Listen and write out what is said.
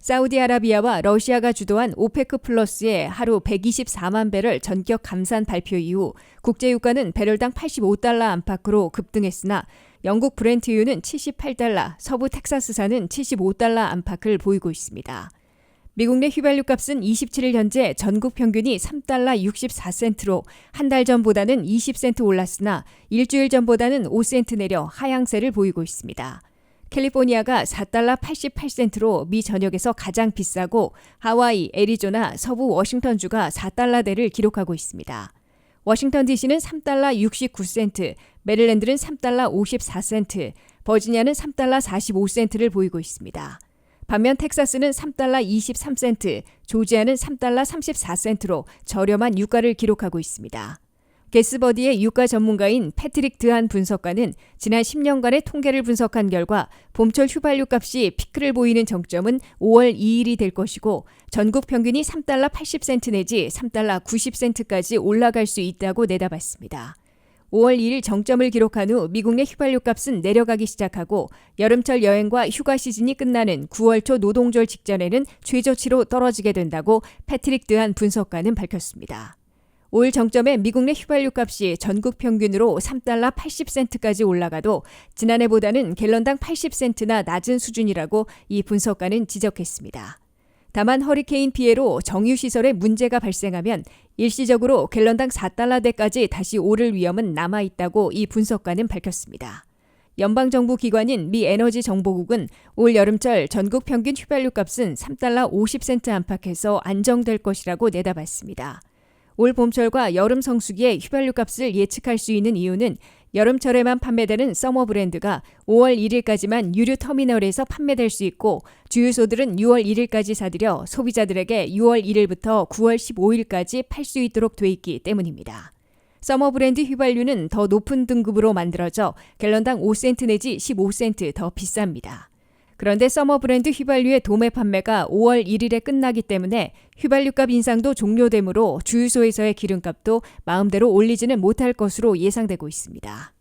사우디아라비아와 러시아가 주도한 오페크 플러스의 하루 124만 배럴 전격 감산 발표 이후 국제 유가는 배럴당 85달러 안팎으로 급등했으나 영국 브렌트유는 78달러, 서부 텍사스산은 75달러 안팎을 보이고 있습니다. 미국 내 휘발유 값은 27일 현재 전국 평균이 3달러 64센트로 한 달 전보다는 20센트 올랐으나 일주일 전보다는 5센트 내려 하향세를 보이고 있습니다. 캘리포니아가 4달러 88센트로 미 전역에서 가장 비싸고 하와이, 애리조나, 서부 워싱턴주가 4달러대를 기록하고 있습니다. 워싱턴 DC는 3달러 69센트, 메릴랜드는 3달러 54센트, 버지니아는 3달러 45센트를 보이고 있습니다. 반면 텍사스는 3달러 23센트, 조지아는 3달러 34센트로 저렴한 유가를 기록하고 있습니다. 게스버디의 유가 전문가인 패트릭 드한 분석가는 지난 10년간의 통계를 분석한 결과 봄철 휘발유 값이 피크를 보이는 정점은 5월 2일이 될 것이고 전국 평균이 3달러 80센트 내지 3달러 90센트까지 올라갈 수 있다고 내다봤습니다. 5월 2일 정점을 기록한 후 미국 내 휘발유 값은 내려가기 시작하고 여름철 여행과 휴가 시즌이 끝나는 9월 초 노동절 직전에는 최저치로 떨어지게 된다고 패트릭 드한 분석가는 밝혔습니다. 5일 정점에 미국 내 휘발유 값이 전국 평균으로 3달러 80센트까지 올라가도 지난해보다는 갤런당 80센트나 낮은 수준이라고 이 분석가는 지적했습니다. 다만 허리케인 피해로 정유 시설에 문제가 발생하면 일시적으로 갤런당 4달러대까지 다시 오를 위험은 남아 있다고 이 분석가는 밝혔습니다. 연방 정부 기관인 미 에너지 정보국은 올 여름철 전국 평균 휘발유 값은 3달러 50센트 안팎에서 안정될 것이라고 내다봤습니다. 올 봄철과 여름 성수기에 휘발유 값을 예측할 수 있는 이유는 여름철에만 판매되는 서머 브랜드가 5월 1일까지만 유류 터미널에서 판매될 수 있고 주유소들은 6월 1일까지 사들여 소비자들에게 6월 1일부터 9월 15일까지 팔 수 있도록 돼 있기 때문입니다. 서머 브랜드 휘발유는 더 높은 등급으로 만들어져 갤런당 5센트 내지 15센트 더 비쌉니다. 그런데 서머 브랜드 휘발유의 도매 판매가 5월 1일에 끝나기 때문에 휘발유값 인상도 종료되므로 주유소에서의 기름값도 마음대로 올리지는 못할 것으로 예상되고 있습니다.